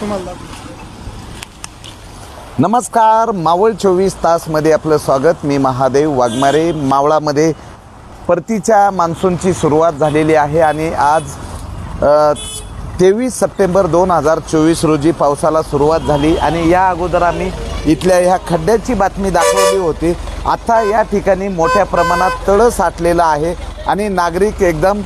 तुम्हाला. नमस्कार मावळ चोवीस तासमध्ये आपलं स्वागत. मी महादेव वाघमारे. मावळामध्ये परतीच्या मान्सूनची सुरुवात झालेली आहे आणि आज तेवीस सप्टेंबर दोन हजार चोवीस रोजी पावसाला सुरुवात झाली आणि या अगोदर आम्ही इथल्या ह्या खड्ड्याची बातमी दाखवली होती. आता या ठिकाणी मोठ्या प्रमाणात तळं साठलेलं आहे आणि नागरिक एकदम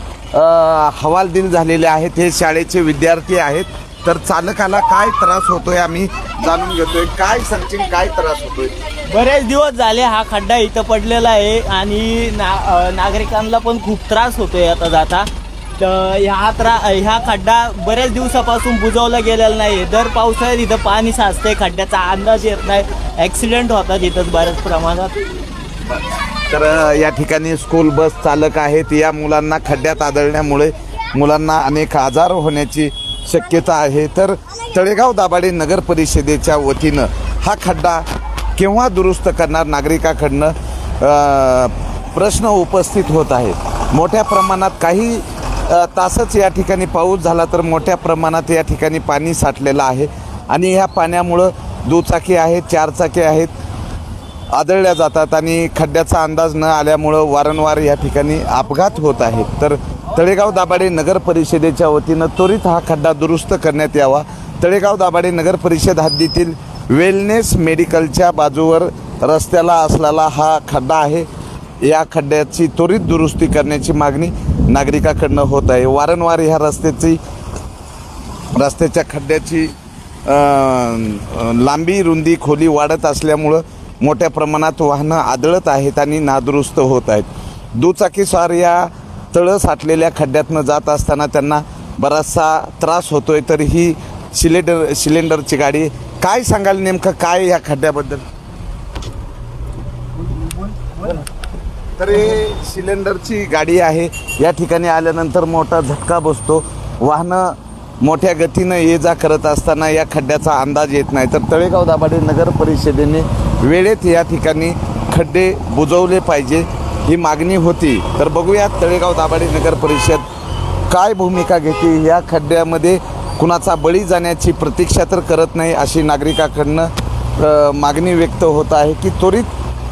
हवालदिल झालेले आहेत. हे शाळेचे विद्यार्थी आहेत. तर चालकाला काय त्रास होतोय आम्ही जाणून घेतोय. काय सांगशील काय त्रास होतोय? बरेच दिवस झाले हा खड्डा इथं पडलेला आहे आणि ना अ, नागरिकांना पण खूप त्रास होतोय आता जाता. तर ह्या त्रा ह्या खड्डा बऱ्याच दिवसापासून बुजवला गेलेला नाही. दर पावसाळ्यात इथं पाणी साचतंय खड्ड्याचा अंदाज येत नाही. ॲक्सिडेंट होतात इथं बऱ्याच प्रमाणात. तर अ, या ठिकाणी स्कूल बस चालक आहेत. या मुलांना खड्ड्यात आदळण्यामुळे मुलांना अनेक आजार होण्याची शक्यता आहे. तर तळेगाव दाभाडे नगर परिषदेच्या वतीनं हा खड्डा केव्हा दुरुस्त करणार नागरिकाकडनं प्रश्न उपस्थित होत आहे मोठ्या प्रमाणात काही तासच या ठिकाणी पाऊस झाला तर मोठ्या प्रमाणात या ठिकाणी पाणी साठलेलं आहे. आणि ह्या पाण्यामुळं दुचाकी आहेत चारचाकी आहेत आदळल्या जातात आणि खड्ड्याचा अंदाज न आल्यामुळं वारंवार या ठिकाणी अपघात होत आहेत. तर तळेगाव दाभाडे नगर परिषदेच्या वतीनं त्वरित हा खड्डा दुरुस्त करण्यात यावा. तळेगाव दाभाडे नगर परिषद हद्दीतील वेलनेस मेडिकलच्या बाजूवर रस्त्याला असलेला हा खड्डा आहे. या खड्ड्याची त्वरित दुरुस्ती करण्याची मागणी नागरिकाकडनं होत आहे. वारंवार ह्या रस्त्याची रस्त्याच्या खड्ड्याची लांबी रुंदी खोली वाढत असल्यामुळं मोठ्या प्रमाणात वाहनं आदळत आहेत आणि नादुरुस्त होत आहेत. दुचाकीस्वार या तळं साठलेल्या खड्ड्यातनं जात असताना त्यांना बराचसा त्रास होतोय. तर ही सिलेंडर सिलेंडरची गाडी काय सांगाल नेमकं? काय या खड्ड्याबद्दल? तर हे सिलेंडरची गाडी आहे. या ठिकाणी आल्यानंतर मोठा झटका बसतो. वाहनं मोठ्या गतीनं ये जा करत असताना या खड्ड्याचा अंदाज येत नाही. तर तळेगाव दाभाडे नगर परिषदेने वेळेत या ठिकाणी खड्डे बुजवले पाहिजे. ही मागणी होती. तर बघूया तळेगाव दाभाडे नगर परिषद काय भूमिका घेते? या खड्ड्यामध्ये कुणाचा बळी जाण्याची प्रतीक्षा तर करत नाही अशी नागरिकाकडनं मागणी व्यक्त होत आहे की त्वरित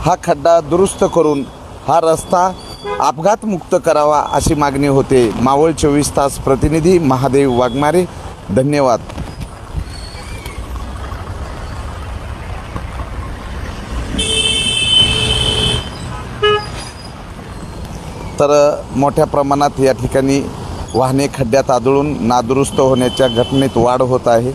हा खड्डा दुरुस्त करून हा रस्ता अपघातमुक्त करावा अशी मागणी होते. मावळ चोवीस तास प्रतिनिधी महादेव वाघमारे. धन्यवाद. तर मोठ्या प्रमाणात या ठिकाणी वाहने खड्ड्यात आदळून नादुरुस्त होण्याच्या घटनेत वाढ होत आहे.